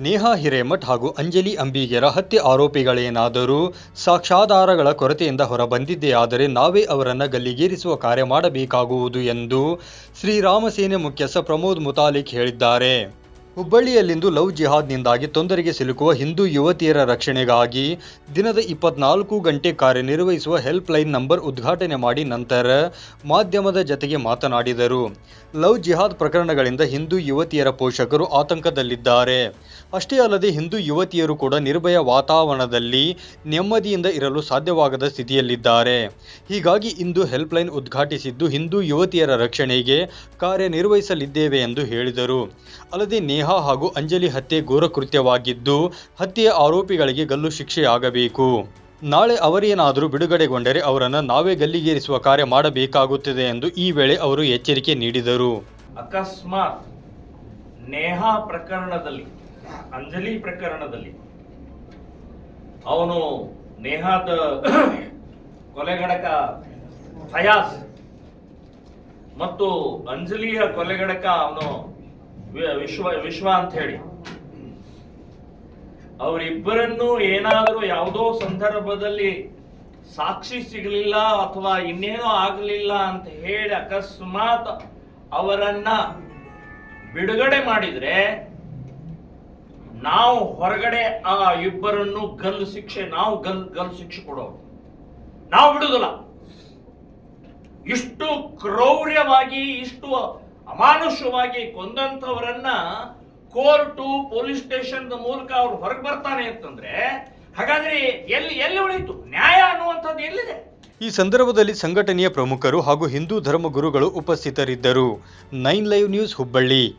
ನೇಹಾ ಹಿರೇಮಠ್ ಹಾಗೂ ಅಂಜಲಿ ಅಂಬಿಗೆರ ಹತ್ಯೆ ಆರೋಪಿಗಳೇನಾದರೂ ಸಾಕ್ಷ್ಯಾಧಾರಗಳ ಕೊರತೆಯಿಂದ ಹೊರಬಂದಿದೆಯಾದರೆ ನಾವೇ ಅವರನ್ನು ಗಲ್ಲಿಗೇರಿಸುವ ಕಾರ್ಯ ಮಾಡಬೇಕಾಗುವುದು ಎಂದು ಶ್ರೀರಾಮಸೇನೆ ಮುಖ್ಯಸ್ಥ ಪ್ರಮೋದ್ ಮುತಾಲಿಕ್ ಹೇಳಿದ್ದಾರೆ. ಹುಬ್ಬಳ್ಳಿಯಲ್ಲಿಂದು ಲವ್ ಜಿಹಾದ್ನಿಂದಾಗಿ ತೊಂದರೆಗೆ ಸಿಲುಕುವ ಹಿಂದೂ ಯುವತಿಯರ ರಕ್ಷಣೆಗಾಗಿ ದಿನದ ಇಪ್ಪತ್ನಾಲ್ಕು ಗಂಟೆ ಕಾರ್ಯನಿರ್ವಹಿಸುವ ಹೆಲ್ಪ್ ಲೈನ್ ನಂಬರ್ ಉದ್ಘಾಟನೆ ಮಾಡಿ ನಂತರ ಮಾಧ್ಯಮದ ಜತೆಗೆ ಮಾತನಾಡಿದರು. ಲವ್ ಜಿಹಾದ್ ಪ್ರಕರಣಗಳಿಂದ ಹಿಂದೂ ಯುವತಿಯರ ಪೋಷಕರು ಆತಂಕದಲ್ಲಿದ್ದಾರೆ. ಅಷ್ಟೇ ಅಲ್ಲದೆ ಹಿಂದೂ ಯುವತಿಯರು ಕೂಡ ನಿರ್ಭಯ ವಾತಾವರಣದಲ್ಲಿ ನೆಮ್ಮದಿಯಿಂದ ಇರಲು ಸಾಧ್ಯವಾಗದ ಸ್ಥಿತಿಯಲ್ಲಿದ್ದಾರೆ. ಹೀಗಾಗಿ ಇಂದು ಹೆಲ್ಪ್ ಲೈನ್ ಉದ್ಘಾಟಿಸಿದ್ದು ಹಿಂದೂ ಯುವತಿಯರ ರಕ್ಷಣೆಗೆ ಕಾರ್ಯನಿರ್ವಹಿಸಲಿದ್ದೇವೆ ಎಂದು ಹೇಳಿದರು. ಅಲ್ಲದೆ ನೇಹಾ ಹಾಗೂ ಅಂಜಲಿ ಹತ್ಯೆ ಘೋರ ಕೃತ್ಯವಾಗಿದ್ದು ಹತ್ಯೆಯ ಆರೋಪಿಗಳಿಗೆ ಗಲ್ಲು ಶಿಕ್ಷೆಯಾಗಬೇಕು. ನಾಳೆ ಅವರೇನಾದರೂ ಬಿಡುಗಡೆಗೊಂಡರೆ ಅವರನ್ನು ನಾವೇ ಗಲ್ಲಿಗೇರಿಸುವ ಕಾರ್ಯ ಮಾಡಬೇಕಾಗುತ್ತದೆ ಎಂದು ಈ ವೇಳೆ ಅವರು ಎಚ್ಚರಿಕೆ ನೀಡಿದರು. ಅಕಸ್ಮಾತ್ ನೇಹಾ ಪ್ರಕರಣದಲ್ಲಿ, ಅಂಜಲಿ ಪ್ರಕರಣದಲ್ಲಿ ಅವನು ನೇಹಾದ ಕೊಲೆಗಡಕ ಫಯಾಸ್ ಮತ್ತು ಅಂಜಲಿಯ ಕೊಲೆಗಡಕ ಅವನು ವಿಶ್ವ ವಿಶ್ವ ಅಂತ ಹೇಳಿ ಅವರಿಬ್ಬರನ್ನು ಏನಾದರೂ ಯಾವುದೋ ಸಂದರ್ಭದಲ್ಲಿ ಸಾಕ್ಷಿ ಸಿಗಲಿಲ್ಲ ಅಥವಾ ಇನ್ನೇನೋ ಆಗಲಿಲ್ಲ ಅಂತ ಹೇಳಿ ಅಕಸ್ಮಾತ್ ಅವರನ್ನ ಬಿಡುಗಡೆ ಮಾಡಿದ್ರೆ ನಾವು ಹೊರಗಡೆ ಆ ಇಬ್ಬರನ್ನು ಗಲ್ಲು ಶಿಕ್ಷೆ ನಾವು ಗಲ್ ಗಲ್ಲು ಶಿಕ್ಷೆ ಕೊಡೋರು. ನಾವು ಬಿಡುದಿಲ್ಲ ಇಷ್ಟು ಕ್ರೌರ್ಯವಾಗಿ, ಇಷ್ಟು ಅಮಾನುಷ್ಯವಾಗಿ ಕೊಂದಂತವರನ್ನ ಕೋರ್ಟು, ಪೊಲೀಸ್ ಸ್ಟೇಷನ್ ಮೂಲಕ ಅವ್ರು ಹೊರಗೆ ಬರ್ತಾನೆ ಅಂತಂದ್ರೆ, ಹಾಗಾದ್ರೆ ಎಲ್ಲಿ ಎಲ್ಲಿ ಉಳಿತು? ನ್ಯಾಯ ಅನ್ನುವಂಥದ್ದು ಎಲ್ಲಿದೆ? ಈ ಸಂದರ್ಭದಲ್ಲಿ ಸಂಘಟನೆಯ ಪ್ರಮುಖರು ಹಾಗೂ ಹಿಂದೂ ಧರ್ಮ ಗುರುಗಳು ಉಪಸ್ಥಿತರಿದ್ದರು. Nine live news Hubballi.